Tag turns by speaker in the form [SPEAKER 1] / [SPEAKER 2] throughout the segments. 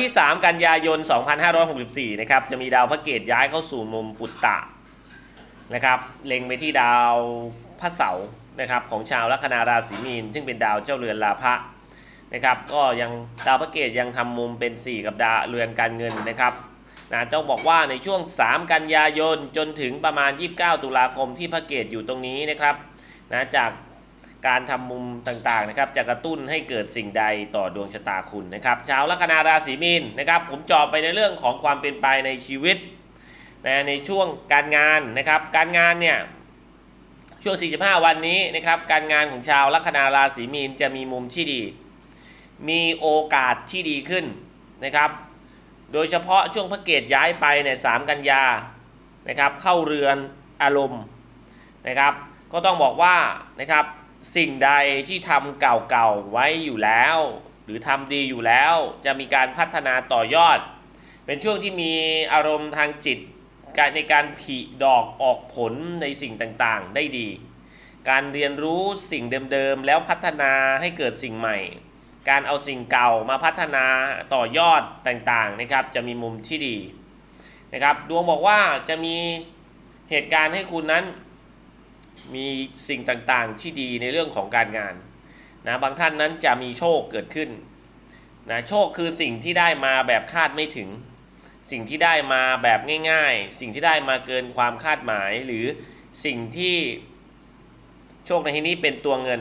[SPEAKER 1] ที่ 3 กันยายน 2564 นะครับ จะมีดาวพระเกตย้ายเข้าสู่มุมปุตตะนะครับ เล็งไปที่ดาวพระเสาร์นะครับ ของชาวลัคนาราศีมีน ซึ่งเป็นดาวเจ้าเรือนลาภะนะครับ ก็ยังดาวพระเกตยังทำมุมเป็น 4 กับดาวเรือนการเงินนะครับนะต้องบอกว่าในช่วง 3 กันยายนจนถึงประมาณ 29 ตุลาคมที่พระเกตอยู่ตรงนี้นะครับนะจาก การทำมุมต่างๆนะครับจะกระตุ้นให้เกิดสิ่งใดต่อดวงชะตาคุณนะครับชาวลัคนาราศีมีนนะครับ ผมจอบไปในเรื่องของความเป็นไปในชีวิตนะในช่วงการงานนะครับ การงานเนี่ยช่วง 45 วันนี้นะครับ การงานของชาวลัคนาราศีมีนจะมีมุมที่ดี มีโอกาสที่ดีขึ้นนะครับ โดยเฉพาะช่วงพระเกตย้ายไปในย3กันยานะครับ เข้าเรือนอารมณ์นะครับ ก็ต้องบอกว่านะครับ สิ่งใดที่ทำเก่าๆไว้อยู่แล้ว หรือทำดีอยู่แล้ว จะมีการพัฒนาต่อยอด เป็นช่วงที่มีอารมณ์ทางจิตการในการผลิดอกออกผลในสิ่งต่างๆ ได้ดี การเรียนรู้สิ่งเดิมๆ แล้วพัฒนาให้เกิดสิ่งใหม่ การเอาสิ่งเก่ามาพัฒนาต่อยอดต่างๆนะครับจะมีมุมที่ดีนะครับดวงบอกว่าจะมีเหตุการณ์ให้คุณนั้น มีสิ่งต่างๆที่ดีในเรื่องของการงานนะบางท่านนั้นจะมีโชคเกิดขึ้นนะโชคคือสิ่งที่ได้มาแบบคาดไม่ถึง สิ่งที่ได้มาแบบง่าย ๆ สิ่งที่ได้มาเกินความคาดหมาย หรือสิ่งที่โชคในที่นี้เป็นตัวเงิน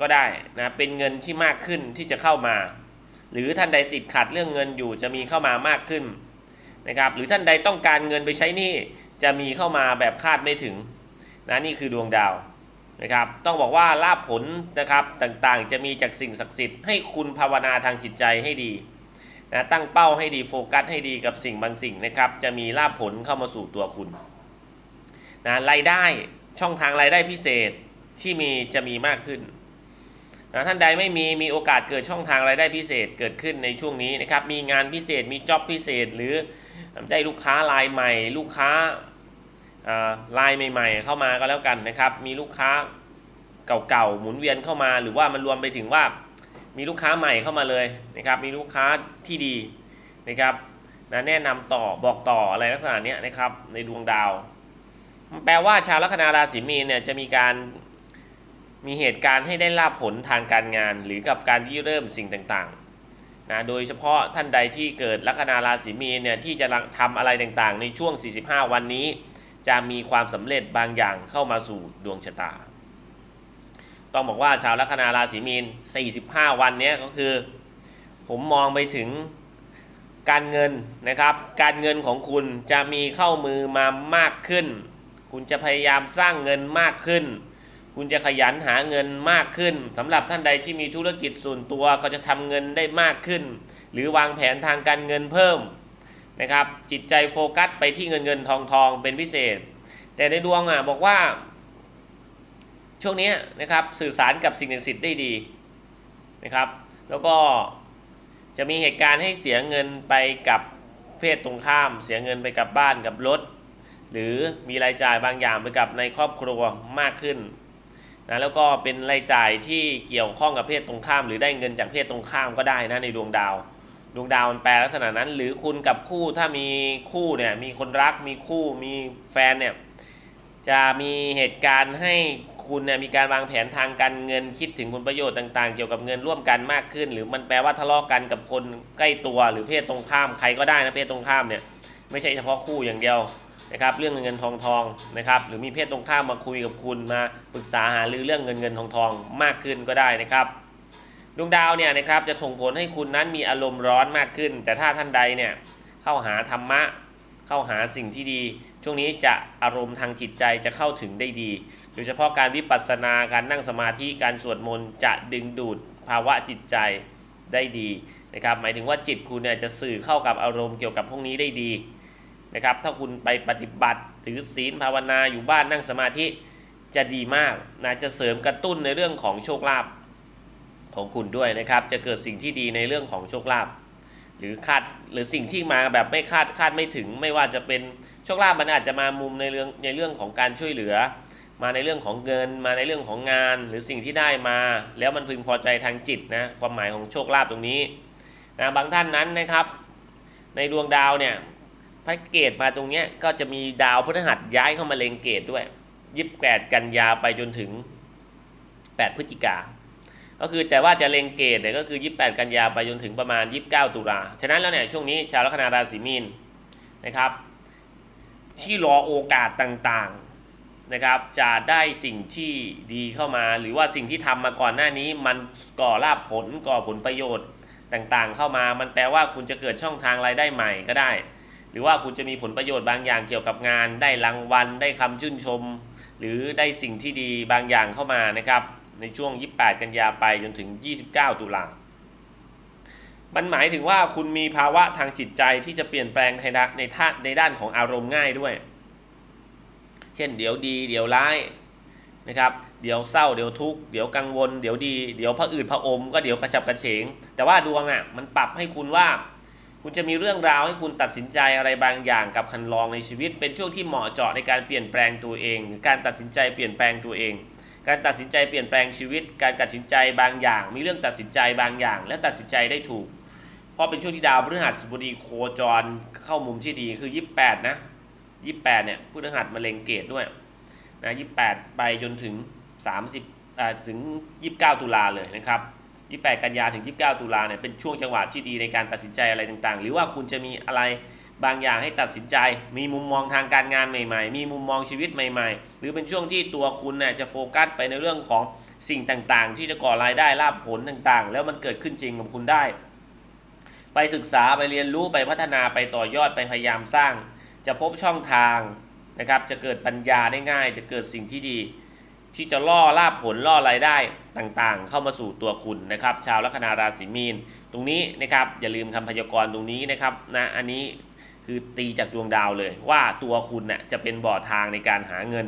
[SPEAKER 1] ก็ได้นะเป็นเงินที่มากขึ้นที่จะเข้ามา หรือท่านใดติดขัดเรื่องเงินอยู่จะมีเข้ามามากขึ้นนะครับหรือท่านใดต้องการเงินไปใช้หนี้จะมีเข้ามาแบบคาดไม่ถึง นะนี่คือดวงดาวนะครับต้องบอกว่าลาภผลนะครับต่างๆ จะมีจากสิ่งศักดิ์สิทธิ์ให้คุณภาวนาทางจิตใจให้ดีนะตั้งเป้าให้ดีโฟกัสให้ดีกับสิ่งบางสิ่งนะครับจะมีลาภผลเข้ามาสู่ตัวคุณนะรายได้ช่องทางรายได้พิเศษที่มีจะมีมากขึ้นนะท่านใดไม่มีมีโอกาสเกิดช่องทางรายได้พิเศษเกิดขึ้นในช่วงนี้นะครับมีงานพิเศษมีจ็อบพิเศษหรือได้ลูกค้ารายใหม่ ลูกค้า ลายใหม่ๆ เข้ามาก็แล้วกันนะครับ มีลูกค้าเก่าๆหมุนเวียนเข้ามา หรือว่ามันรวมไปถึงว่ามีลูกค้าใหม่เข้ามาเลยนะครับ มีลูกค้าที่ดีนะครับนะแนะนำต่อบอกต่ออะไรลักษณะนี้นะครับ ในดวงดาว แปลว่าชาวลัคนาราศีมีนเนี่ยจะมีการมีเหตุการณ์ให้ได้ลาบผลทางการงาน หรือกับการที่เริ่มสิ่งต่างๆนะโดยเฉพาะท่านใดที่เกิดลัคนาราศีมีนเนี่ยที่จะทำอะไรต่างๆ ในช่วง 45 วันนี้ จะมีความสำเร็จบางอย่างเข้ามาสู่ดวงชะตา ต้องบอกว่าชาวลัคนาราศีมีน 45 วันนี้ก็คือ ผมมองไปถึงการเงินนะครับ การเงินของคุณจะมีเข้ามือมามากขึ้น คุณจะพยายามสร้างเงินมากขึ้น คุณจะขยันหาเงินมากขึ้นสำหรับท่านใดที่มีธุรกิจส่วนตัวก็จะทำเงินได้มากขึ้น หรือวางแผนทางการเงินเพิ่ม นะครับจิตใจโฟกัสไปที่เงินเงินทองทองเป็นพิเศษ แต่ในดวงอะบอกว่า ช่วงนี้นะครับสื่อสารกับสิ่งศักดิ์สิทธิ์ได้ดีนะครับ แล้วก็จะมีเหตุการณ์ให้เสียเงินไปกับเพศตรงข้าม เสียเงินไปกับบ้านกับรถ หรือมีรายจ่ายบางอย่างไปกับในครอบครัวมากขึ้นนะแล้วก็เป็นรายจ่ายที่เกี่ยวข้องกับเพศตรงข้าม หรือได้เงินจากเพศตรงข้ามก็ได้นะในดวงดาว ดวงดาวมันแปลลักษณะนั้น หรือคุณกับคู่ถ้ามีคู่เนี่ยมีคนรักมีคู่มีแฟนเนี่ยจะมีเหตุการณ์ให้คุณเนี่ยมีการวางแผนทางการเงินคิดถึงผลประโยชน์ต่าง ๆ เกี่ยวกับเงินร่วมกันมากขึ้น หรือมันแปลว่าทะเลาะกันกับคนใกล้ตัวหรือเพศตรงข้ามใครก็ได้นะเพศตรงข้ามเนี่ยไม่ใช่เฉพาะคู่อย่างเดียวนะครับเรื่องเงินเงินทองทองนะครับหรือมีเพศตรงข้ามมาคุยกับคุณมาปรึกษาหารือเรื่องเงินเงินทองทองมากขึ้นก็ได้นะครับ ดวงดาวเนี่ยนะครับจะส่งผลให้คุณนั้นมีอารมณ์ร้อนมากขึ้น แต่ถ้าท่านใดเนี่ยเข้าหาธรรมะ เข้าหาสิ่งที่ดี ช่วงนี้จะอารมณ์ทางจิตใจจะเข้าถึงได้ดี โดยเฉพาะการวิปัสสนาการนั่งสมาธิการสวดมนต์จะดึงดูดภาวะจิตใจได้ดีนะครับหมายถึงว่าจิตคุณเนี่ยจะสื่อเข้ากับอารมณ์เกี่ยวกับพวกนี้ได้ดีนะครับถ้าคุณไปปฏิบัติถือศีลภาวนาอยู่บ้านนั่งสมาธิจะดีมากนะจะเสริมกระตุ้นในเรื่องของโชคลาภ ของคุณด้วยนะครับ จะเกิดสิ่งที่ดีในเรื่องของโชคลาภหรือคาดหรือสิ่งที่มาแบบไม่คาดคาดไม่ถึง ไม่ว่าจะเป็นโชคลาภมันอาจจะมามุมในเรื่องในเรื่องของการช่วยเหลือ มาในเรื่องของเงิน มาในเรื่องของงาน หรือสิ่งที่ได้มา แล้วมันพึงพอใจทางจิตนะความหมายของโชคลาภตรงนี้นะบางท่านนั้นนะครับ ในดวงดาวเนี่ยพระเกตมาตรงนี้ก็จะมีดาวพฤหัสย้ายเข้ามาเลงเกตด้วยยิบแปดกันยาไปจนถึง 8 พฤศจิกา ก็คือแต่ว่าจะเล็งเกตเนี่ยก็คือ 28 กันยาไปจนถึงประมาณ 29 ตุลาฉะนั้นแล้วเนี่ยช่วงนี้ชาวลัคนาราศีมีนนะครับ ที่รอโอกาสต่างๆนะครับจะได้สิ่งที่ดีเข้ามา หรือว่าสิ่งที่ทำมาก่อนหน้านี้ มันก่อลาบผลก่อผลประโยชน์ต่างๆ เข้ามา มันแปลว่าคุณจะเกิดช่องทางรายได้ใหม่ก็ได้ หรือว่าคุณจะมีผลประโยชน์บางอย่างเกี่ยวกับงาน ได้รางวัลได้คำชื่นชม หรือได้สิ่งที่ดีบางอย่างเข้ามานะครับ ในช่วง 28 กันยาไปจนถึง 29 ตุลามันหมายถึงว่าคุณมีภาวะทางจิตใจที่จะเปลี่ยนแปลงในในท่าในด้านของอารมณ์ง่ายด้วย เช่น เดี๋ยวดี เดี๋ยวร้ายนะครับ เดี๋ยวเศร้า เดี๋ยวทุกข์ เดี๋ยวกังวล เดี๋ยวดี เดี๋ยวพระอืดพระอม ก็เดี๋ยวกระฉับกระเฉง แต่ว่าดวงอะมันปรับให้คุณว่า คุณจะมีเรื่องราวให้คุณตัดสินใจอะไรบางอย่างกับคันลองในชีวิต เป็นช่วงที่เหมาะเจาะในการเปลี่ยนแปลงตัวเอง การตัดสินใจเปลี่ยนแปลงตัวเอง การตัดสินใจเปลี่ยนแปลงชีวิต การตัดสินใจบางอย่าง มีเรื่องตัดสินใจบางอย่าง และตัดสินใจได้ถูก เพราะเป็นช่วงที่ดาวพฤหัสบดีโคจรเข้ามุมที่ดีคือ 28 นะ28เนี่ยพฤหัสมาเล็งเกตด้วยนะ28 ไปจนถึง 30อ่าถึง 29 ตุลาเลยนะครับ 28 กันยาถึง 29 ตุลาเนี่ยเป็นช่วงจังหวะที่ดีในการตัดสินใจอะไรต่างๆ หรือว่าคุณจะมีอะไร บางอย่างให้ตัดสินใจ มีมุมมองทางการงานใหม่ ๆ มีมุมมองชีวิตใหม่ ๆ หรือเป็นช่วงที่ตัวคุณเนี่ยจะโฟกัสไปในเรื่องของสิ่งต่างๆ ที่จะก่อรายได้ลาภผลต่างๆ แล้วมันเกิดขึ้นจริงกับคุณได้ ไปศึกษาไปเรียนรู้ไปพัฒนาไปต่อยอดไปพยายามสร้าง จะพบช่องทางนะครับ จะเกิดปัญญาได้ง่าย จะเกิดสิ่งที่ดี ที่จะล่อลาบผลล่อรายได้ต่างๆ เข้ามาสู่ตัวคุณนะครับ ชาวลัคนาราศีมีน ตรงนี้นะครับอย่าลืมคำพยากรณ์ตรงนี้นะครับนะอันนี้ คือตีจากดวงดาวเลย ว่าตัวคุณน่ะจะเป็นบ่อทางในการหาเงิน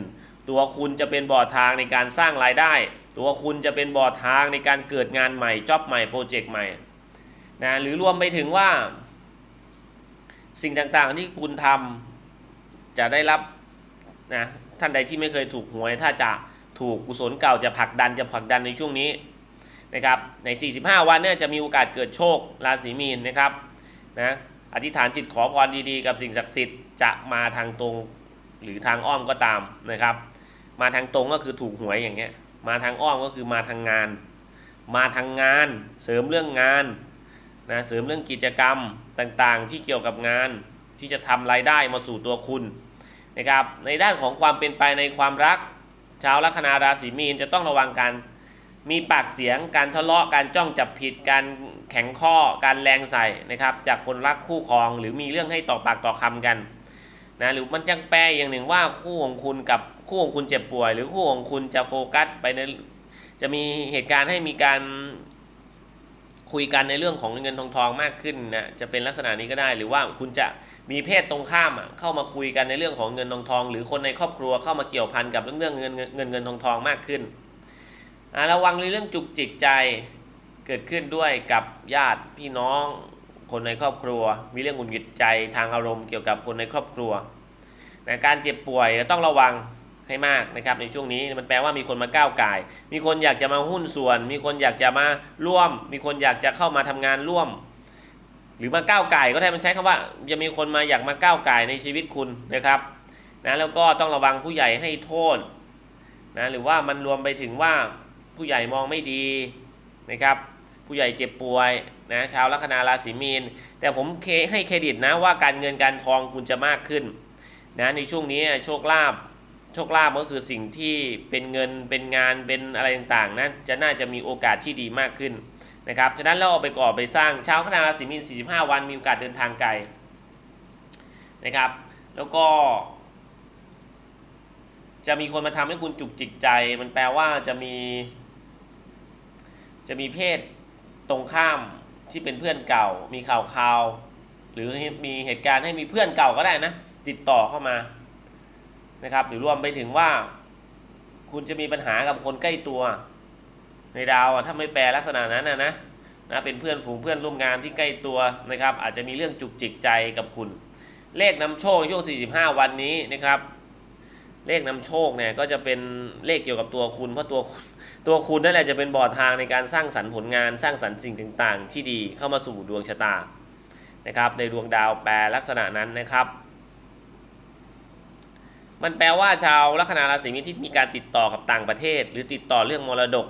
[SPEAKER 1] ตัวคุณจะเป็นบ่อทางในการสร้างรายได้ ตัวคุณจะเป็นบ่อทางในการเกิดงานใหม่จ็อบใหม่โปรเจกต์ใหม่นะหรือรวมไปถึงว่า สิ่งต่างๆที่คุณทำจะได้รับนะท่านใดที่ไม่เคยถูกหวย ถ้าจะถูกกุศลเก่าจะผลักดันจะผลักดันในช่วงนี้นะครับใน 45 วันเนี่ยจะมีโอกาสเกิดโชคราศีมีนนะครับนะ อธิษฐานจิตขอพรดีๆ กับสิ่งศักดิ์สิทธิ์จะมาทางตรงหรือทางอ้อมก็ตามนะครับ มาทางตรงก็คือถูกหวยอย่างเงี้ย มาทางอ้อมก็คือมาทางงาน มาทางงานเสริมเรื่องงานนะเสริมเรื่องกิจกรรมต่างๆ ที่เกี่ยวกับงานที่จะทำรายได้มาสู่ตัวคุณนะครับในด้านของความเป็นไปในความรักชาวลัคนาราศีมีนจะต้องระวังการ มีปากเสียงการทะเลาะการจ้องจับผิดการแข็งข้อการแรงใส่นะครับ จากคนรักคู่ครองหรือมีเรื่องให้ต่อปากต่อคำกันนะหรือมันจังแปลอย่างหนึ่งว่าคู่ของคุณกับคู่ของคุณเจ็บป่วย หรือคู่ของคุณจะโฟกัสไปในจะมีเหตุการณ์ให้มีการคุยกันในเรื่องของเงินทองทองมากขึ้นนะจะเป็นลักษณะนี้ก็ได้หรือว่าคุณจะมีเพศตรงข้ามเข้ามาคุยกันในเรื่องของเงินทองทอง หรือคนในครอบครัวเข้ามาเกี่ยวพันกับเรื่องเรื่องเงินเงินเงินทองทองมากขึ้น ระวังในเรื่องจุกจิกใจเกิดขึ้นด้วยกับญาติพี่น้องคนในครอบครัว มีเรื่องหงุดหงิดใจทางอารมณ์เกี่ยวกับคนในครอบครัวนะการเจ็บป่วยต้องระวังให้มากนะครับในช่วงนี้มันแปลว่ามีคนมาก้าวไก่มีคนอยากจะมาหุ้นส่วน มีคนอยากจะมาร่วม มีคนอยากจะเข้ามาทำงานร่วม หรือมาก้าวไก่ก็ได้มันใช้คำว่า จะมีคนมาอยากมาก้าวไก่ในชีวิตคุณนะครับนะแล้วก็ต้องระวังผู้ใหญ่ให้โทษนะหรือว่ามันรวมไปถึงว่า ผู้ใหญ่มองไม่ดีนะครับผู้ใหญ่เจ็บป่วยนะชาวลัคนาราศีมีน แต่ผมเคให้เครดิตนะว่าการเงินการทองคุณจะมากขึ้นนะในช่วงนี้โชคลาภโชคลาภก็คือสิ่งที่เป็นเงินเป็นงานเป็นอะไรต่างๆนะจะน่าจะมีโอกาสที่ดีมากขึ้นนะครับฉะนั้นเราเอาไปก่อไปสร้างชาวลัคนาราศีมีน 45 วันมีโอกาสเดินทางไกลนะครับ แล้วก็ จะมีคนมาทำให้คุณจุกจิกใจ มันแปลว่าจะมี จะมีเพศตรงข้ามที่เป็นเพื่อนเก่า มีข่าวข่าว หรือมีเหตุการณ์ให้มีเพื่อนเก่าก็ได้นะ ติดต่อเข้ามานะครับ หรือรวมไปถึงว่า คุณจะมีปัญหากับคนใกล้ตัว ในดาวถ้าไม่แปลลักษณะนั้นนะนะนะเป็นเพื่อนฝูงเพื่อนร่วมงานที่ใกล้ตัวนะครับ อาจจะมีเรื่องจุกจิกใจกับคุณ เลขนำโชคในช่วง 45 วันนี้นะครับ เลขนำโชคเนี่ยก็จะเป็นเลขเกี่ยวกับตัวคุณเพราะตัวคุณ ตัวคุณนั่นแหละจะเป็นบ่อทางในการสร้างสรรค์ผลงานสร้างสรรค์สิ่งต่างๆ ที่ดีเข้ามาสู่ดวงชะตานะครับในดวงดาวแปรลักษณะนั้นนะครับ มันแปลว่าชาวลัคนาราศีมีนที่มีการติดต่อกับต่างประเทศ หรือติดต่อเรื่องมรดก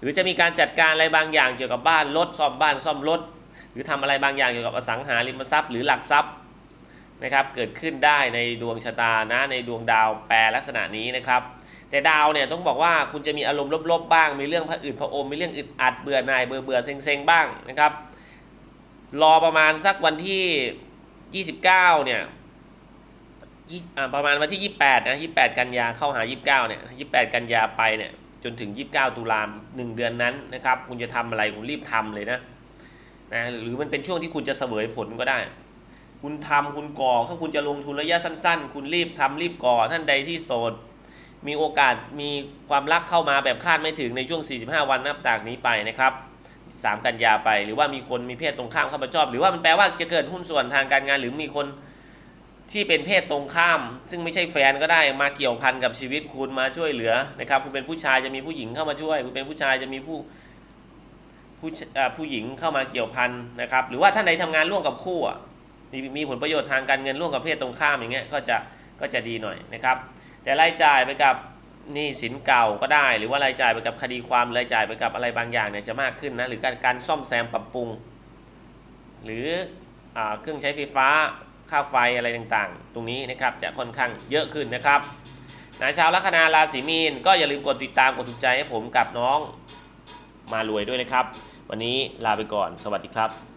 [SPEAKER 1] หรือจะมีการจัดการอะไรบางอย่างเกี่ยวกับบ้านรถซ่อมบ้านซ่อมรถหรือทำอะไรบางอย่างเกี่ยวกับอสังหาริมทรัพย์หรือหลักทรัพย์นะครับเกิดขึ้นได้ในดวงชะตานะในดวงดาวแปรลักษณะนี้นะครับ แต่ดาวเนี่ยต้องบอกว่าคุณจะมีอารมณ์ลบๆบ้าง มีเรื่องพระอืดพระอมมีเรื่องอึดอัดเบื่อหน่ายเบื่อเบื่อเซ็งๆบ้างนะครับ รอประมาณสักวันที่ 29 เนี่ยยี่อ่าประมาณวันที่ 28 นะ 28 กันยาเข้าหา 29 เนี่ย 28 กันยาไปเนี่ยจนถึง 29 ตุลาหนึ่งเดือนนั้นนะครับ คุณจะทำอะไรคุณรีบทำเลยนะนะหรือมันเป็นช่วงที่คุณจะเสวยผลก็ได้ คุณทำคุณก่อถ้าคุณจะลงทุนระยะสั้น ๆ คุณรีบทำรีบก่อท่านใดที่โสด มีโอกาสมีความรักเข้ามาแบบคาดไม่ถึงในช่วง 45 วันนับจากนี้ไปนะครับ 3 กันยาไปหรือว่ามีคนมีเพศตรงข้ามเข้ามาชอบ หรือว่ามันแปลว่าจะเกิดหุ้นส่วนทางการงานหรือมีคนที่เป็นเพศตรงข้าม ซึ่งไม่ใช่แฟนก็ได้มาเกี่ยวพันกับชีวิตคุณมาช่วยเหลือนะครับคุณเป็นผู้ชายจะมีผู้หญิงเข้ามาช่วย คุณเป็นผู้ชายจะมีผู้ผู้ผู้หญิงเข้ามาเกี่ยวพันนะครับ หรือว่าท่านใดทำงานร่วมกับคู่มีมีผลประโยชน์ทางการเงินร่วมกับเพศตรงข้ามอย่างเงี้ยก็จะก็จะดีหน่อยนะครับ แต่รายจ่ายไปกับนี้สินเก่าก็ได้ หรือว่ารายจ่ายไปกับคดีความรายจ่ายไปกับอะไรบางอย่างเนี่ยจะมากขึ้นนะหรือการการซ่อมแซมปรับปรุง หรืออเครื่องใช้ไฟฟ้าค่าไฟอะไรต่างๆ ตรงนี้นะครับจะค่อนข้างเยอะขึ้นนะครับนะชาวลัคนาราศีมีนก็อย่าลืมกดติดตามกดถูกใจให้ผมกับน้องมารวยด้วยนะครับ วันนี้ลาไปก่อน สวัสดีครับ